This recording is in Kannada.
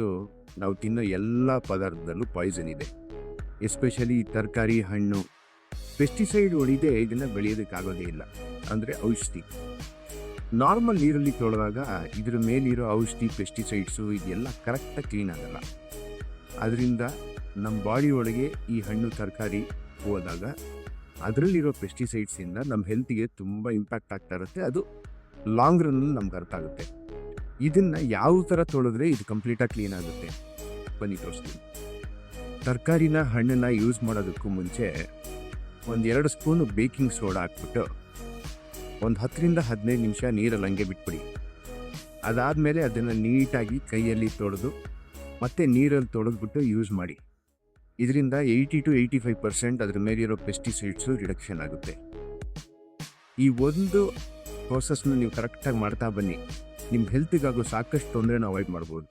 ಇವತ್ತು ನಾವು ತಿನ್ನೋ ಎಲ್ಲ ಪದಾರ್ಥದಲ್ಲೂ ಪಾಯ್ಸನ್ ಇದೆ. ಎಸ್ಪೆಷಲಿ ತರಕಾರಿ, ಹಣ್ಣು. ಪೆಸ್ಟಿಸೈಡ್ ಹೊಡಿದೆ ಇದನ್ನು ಬೆಳೆಯೋದಕ್ಕಾಗೋದೇ ಇಲ್ಲ. ಅಂದರೆ ಔಷಧಿ. ನಾರ್ಮಲ್ ನೀರಲ್ಲಿ ತೊಳೆದಾಗ ಇದ್ರ ಮೇಲಿರೋ ಔಷಧಿ ಪೆಸ್ಟಿಸೈಡ್ಸು ಇದೆಲ್ಲ ಕರೆಕ್ಟಾಗಿ ಕ್ಲೀನ್ ಆಗಲ್ಲ. ಅದರಿಂದ ನಮ್ಮ ಬಾಡಿ ಒಳಗೆ ಈ ಹಣ್ಣು, ತರಕಾರಿ ಹೋದಾಗ ಅದರಲ್ಲಿರೋ ಪೆಸ್ಟಿಸೈಡ್ಸಿಂದ ನಮ್ಮ ಹೆಲ್ತಿಗೆ ತುಂಬ ಇಂಪ್ಯಾಕ್ಟ್ ಆಗ್ತಾ ಇರುತ್ತೆ. ಅದು ಲಾಂಗ್ ರನ್ನಲ್ಲಿ ನಮ್ಗೆ ಅರ್ಥ ಆಗುತ್ತೆ. ಇದನ್ನು ಯಾವ ಥರ ತೊಳೆದ್ರೆ ಇದು ಕಂಪ್ಲೀಟಾಗಿ ಕ್ಲೀನ್ ಆಗುತ್ತೆ? ಬನ್ನಿ ತೋರಿಸ್ತೀನಿ. ತರಕಾರಿನ ಹಣ್ಣನ್ನ ಯೂಸ್ ಮಾಡೋದಕ್ಕೂ ಮುಂಚೆ ಒಂದು ಎರಡು ಸ್ಪೂನು ಬೇಕಿಂಗ್ ಸೋಡಾ ಹಾಕ್ಬಿಟ್ಟು ಒಂದು ಹತ್ತರಿಂದ ಹದಿನೈದು ನಿಮಿಷ ನೀರಲ್ಲಿ ಹಂಗೆ ಬಿಟ್ಬಿಡಿ. ಅದಾದಮೇಲೆ ಅದನ್ನು ನೀಟಾಗಿ ಕೈಯಲ್ಲಿ ತೊಳೆದು ಮತ್ತೆ ನೀರಲ್ಲಿ ತೊಳೆದ್ಬಿಟ್ಟು ಯೂಸ್ ಮಾಡಿ. ಇದರಿಂದ eighty two eighty five percent ಅದ್ರ ಮೇಲಿರೋ ಪೆಸ್ಟಿಸೈಡ್ಸು ರಿಡಕ್ಷನ್ ಆಗುತ್ತೆ. ಈ ಒಂದು ಪ್ರೋಸೆಸ್ನ ನೀವು ಕರೆಕ್ಟಾಗಿ ಮಾಡ್ತಾ ಬನ್ನಿ. ನಿಮ್ಮ ಹೆಲ್ತಿಗಾಗೋ ಸಾಕಷ್ಟು ತೊಂದರೆನ ಅವಾಯ್ಡ್ ಮಾಡ್ಬೋದು.